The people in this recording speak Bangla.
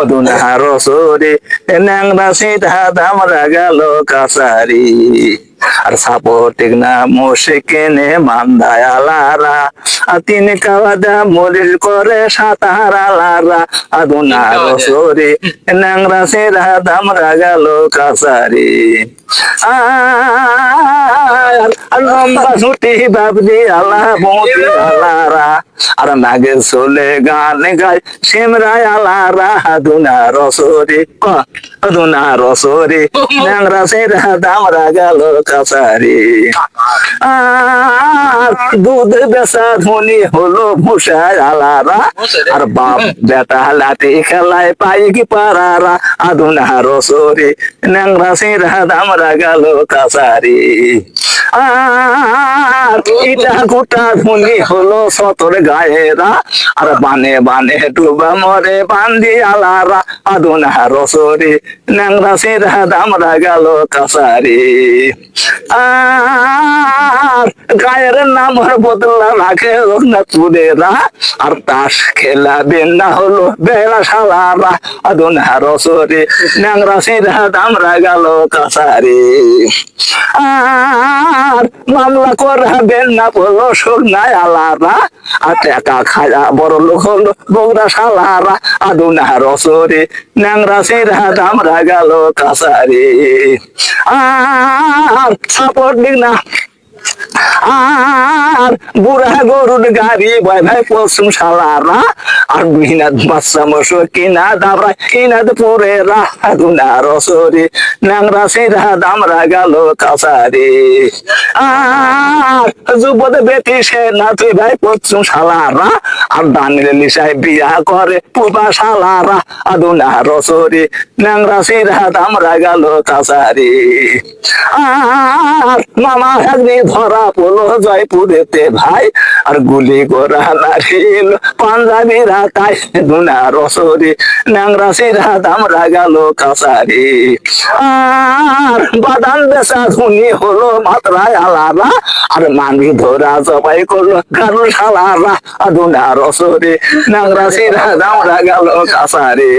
অদুনা রসরে ন্যাংরা সিধা দামরা গেল কাসারি আর সাপোর্টিক না মোশে কেনে মান্দায় আলারা আর তিন কাওয়াদা মরির করে সাতার আলারা আদুনা রসরে ন্যাংরা সিধা দামরা গেল কাসারি আর লম্বা ছুটি বাবদি আলা বৌদি আলারা আর নাগে চলে গান গাই সিমরায় আলারা আদুনা রসরে আদুনা রসরে ন্যাংরা সিধা দামরা গেল কাসারি আর দুধ বেচা ধনী হলো ভূষায় আলারা। আর বাপ বেটা লাঠি খেলায় পাই কি পারারা। আদুনা রসরে ন্যাংরা সিধা দামরা গেল কাসারি আর ইটা গোটা ধনী হলো সতর গায়েরা। আর বানে বানে ডুবা মরে বান্দি আলারা। আদুনা রসরে ন্যাংরা সিধা দামরা গেল কাসারি আর গায়ের নাম বদলা রাখে তুলেরা আর তাস খেলাবে না হলো বেলা সালারা। আদুনা রসরে ন্যাংরা সিধা দামরা গেল কাসারি আর মামলা করাবেন না বলো সোনায় আলারা। আর টাকা খায়া বড় লোক হলো বৌরা সালারা। আদুনা রসরে ন্যাংরা সিধা দামরা গেল কাসারি আর সাপোর্ট দিক না আর বুড়া গরুর গাড়ি ভাই ভাই পশ্চিম সালারা আর বিনাদ বাচ্চা মশো কিনা দাবরা কিনাদ পরে রাহাদুনা রসরে। ন্যাংরা সিধা দামরা গেল কাসারে আর যুবদ বেটি সে না তুই ভাই পশ্চিম সালারা আর দানের লিসায় বিয়া করে পুবা সালারা আদুনা রসরে, ন্যাংরা সিধা দামরা গেল কাসারে আর মামা একদিন ধরা পড়ল জয়পুরেতে ভাই। আর গুলি করা নারিল পাঞ্জাবিরা তাই দুনা রসরে, ন্যাংরা সিরা দামরা গেল কাসারি আর বাদাম বেচা ধুনি হলো মাত্রায় আলাদা। আর মানি ধরা জবাই করল গারু সালারা দুনা রসরে, ন্যাংরা সিরা দামরা গেল কাসারি